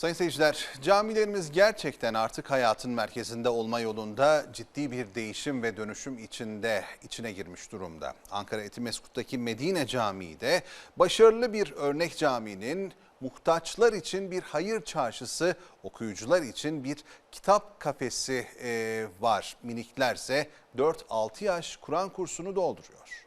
Sayın seyirciler, camilerimiz gerçekten artık hayatın merkezinde olma yolunda ciddi bir değişim ve dönüşüm içinde içine girmiş durumda. Ankara Etimeskut'taki Medine Camii de başarılı bir örnek caminin muhtaçlar için bir hayır çarşısı, okuyucular için bir kitap kafesi eee, var. Miniklerse 4-6 yaş Kur'an kursunu dolduruyor.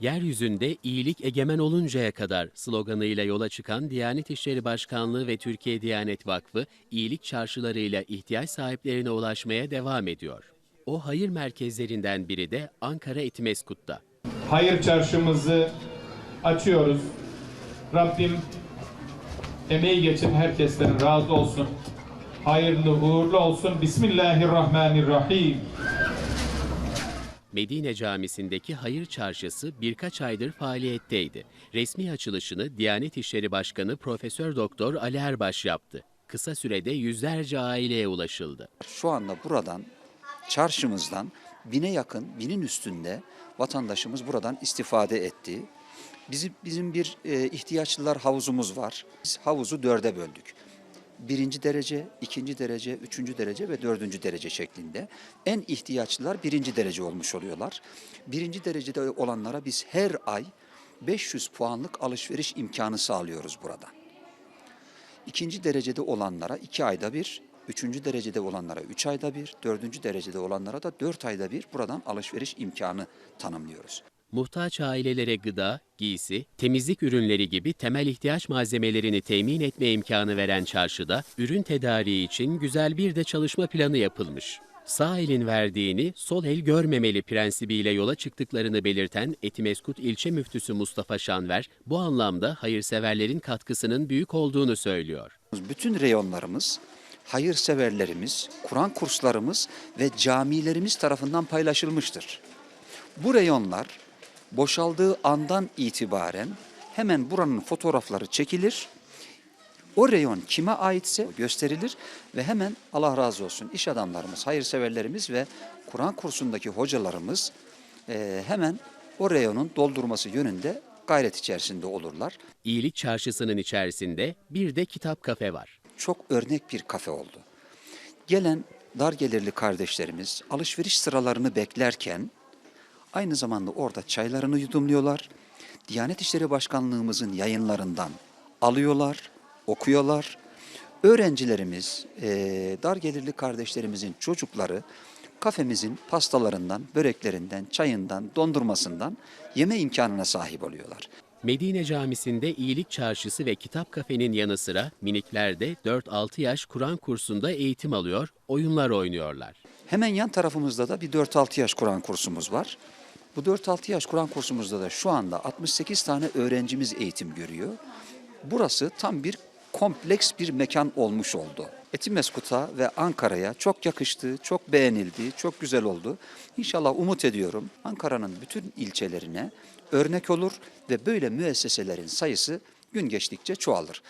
Yeryüzünde iyilik egemen oluncaya kadar sloganıyla yola çıkan Diyanet İşleri Başkanlığı ve Türkiye Diyanet Vakfı iyilik çarşılarıyla ihtiyaç sahiplerine ulaşmaya devam ediyor. O hayır merkezlerinden biri de Ankara Etimeskut'ta. Hayır çarşımızı açıyoruz. Rabbim emeği geçen herkesten razı olsun. Hayırlı uğurlu olsun. Bismillahirrahmanirrahim. Medine Camisi'ndeki hayır çarşısı birkaç aydır faaliyetteydi. Resmi açılışını Diyanet İşleri Başkanı Profesör Doktor Ali Erbaş yaptı. Kısa sürede yüzlerce aileye ulaşıldı. Şu anda buradan, çarşımızdan bine yakın, binin üstünde vatandaşımız buradan istifade etti. Bizim, bizim bir e, ihtiyaçlılar havuzumuz var. Biz havuzu dörde böldük. Birinci derece, ikinci derece, üçüncü derece ve dördüncü derece şeklinde. En ihtiyaçlılar birinci derece olmuş oluyorlar. Birinci derecede olanlara biz her ay 500 puanlık alışveriş imkanı sağlıyoruz buradan. İkinci derecede olanlara iki ayda bir, üçüncü derecede olanlara üç ayda bir, dördüncü derecede olanlara da dört ayda bir buradan alışveriş imkanı tanımlıyoruz. Muhtaç ailelere gıda, giysi, temizlik ürünleri gibi temel ihtiyaç malzemelerini temin etme imkanı veren çarşıda ürün tedariği için güzel bir de çalışma planı yapılmış. Sağ elin verdiğini sol el görmemeli prensibiyle yola çıktıklarını belirten Etimeskut ilçe müftüsü Mustafa Şanver, bu anlamda hayırseverlerin katkısının büyük olduğunu söylüyor. Bütün reyonlarımız, hayırseverlerimiz, Kur'an kurslarımız ve camilerimiz tarafından paylaşılmıştır. Bu reyonlar boşaldığı andan itibaren hemen buranın fotoğrafları çekilir. O reyon kime aitse gösterilir ve hemen Allah razı olsun iş adamlarımız, hayırseverlerimiz ve Kur'an kursundaki hocalarımız eee, hemen o reyonun doldurması yönünde gayret içerisinde olurlar. İyilik çarşısının içerisinde bir de kitap kafe var. çok örnek bir kafe oldu. Gelen dar gelirli kardeşlerimiz alışveriş sıralarını beklerken aynı zamanda orada çaylarını yudumluyorlar. Diyanet İşleri Başkanlığımızın yayınlarından alıyorlar, okuyorlar. Öğrencilerimiz, eee, dar gelirli kardeşlerimizin çocukları kafemizin pastalarından, böreklerinden, çayından, dondurmasından yeme imkanına sahip oluyorlar. Medine Camisi'nde iyilik çarşısı ve kitap kafenin yanı sıra minikler de 4-6 yaş Kur'an kursunda eğitim alıyor, oyunlar oynuyorlar. Hemen yan tarafımızda da bir 4-6 yaş Kur'an kursumuz var. Bu 4-6 yaş Kur'an kursumuzda da şu anda 68 tane öğrencimiz eğitim görüyor. Burası tam bir kompleks bir mekan olmuş oldu. Etimeskut'a ve Ankara'ya çok yakıştı, çok beğenildi, çok güzel oldu. İnşallah umut ediyorum Ankara'nın bütün ilçelerine örnek olur ve böyle müesseselerin sayısı gün geçtikçe çoğalır.